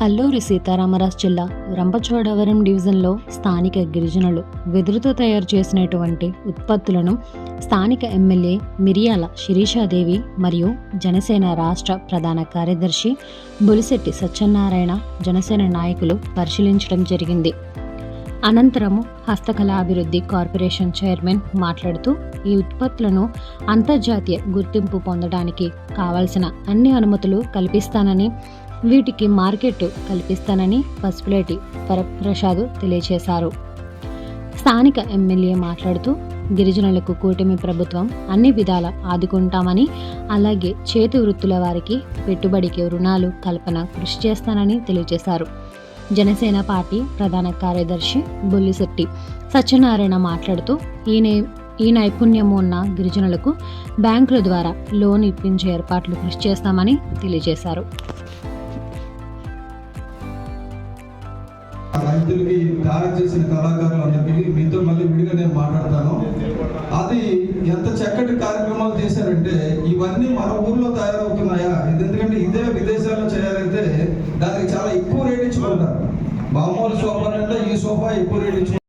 అల్లూరి సీతారామరాజు జిల్లా రంపచోడవరం డివిజన్లో స్థానిక గిరిజనులు వెదురుతో తయారు చేసినటువంటి ఉత్పత్తులను స్థానిక ఎమ్మెల్యే మిరియాల శిరీషాదేవి మరియు జనసేన రాష్ట్ర ప్రధాన కార్యదర్శి బొలిశెట్టి సత్యనారాయణ జనసేన నాయకులు పరిశీలించడం జరిగింది. అనంతరము హస్తకళాభివృద్ధి కార్పొరేషన్ చైర్మన్ మాట్లాడుతూ ఈ ఉత్పత్తులను అంతర్జాతీయ గుర్తింపు పొందడానికి కావలసిన అన్ని అనుమతులు కల్పిస్తానని వీటికి మార్కెట్ కల్పిస్తానని పసుపులేటి వరప్రసాద్ తెలియజేశారు. స్థానిక ఎమ్మెల్యే మాట్లాడుతూ గిరిజనులకు కూటమి ప్రభుత్వం అన్ని విధాల ఆదుకుంటామని అలాగే చేతి వృత్తుల వారికి పెట్టుబడికి రుణాలు కల్పన కృషి చేస్తానని తెలియజేశారు. జనసేన పార్టీ ప్రధాన కార్యదర్శి బొల్లిశెట్టి సత్యనారాయణ మాట్లాడుతూ ఈ నే ఈ నైపుణ్యము ఉన్న గిరిజనులకు బ్యాంకుల ద్వారా లోన్ ఇప్పించే ఏర్పాట్లు కృషి చేస్తామని తెలియజేశారు. రైతులకి తయారు చేసిన కళాకారులందరికీ మీతో మళ్ళీ విడిగా నేను మాట్లాడతాను. అది ఎంత చక్కటి కార్యక్రమాలు చేశారంటే ఇవన్నీ మన ఊర్లో తయారవుతున్నాయా? ఇది ఎందుకంటే ఇదే విదేశాల్లో చేయాలంటే దానికి చాలా ఎక్కువ రేట్ ఇచ్చుకుంటారు. మామూలు సోఫా కంటే ఈ సోఫా ఎక్కువ రేట్ ఇచ్చుకుంటారు.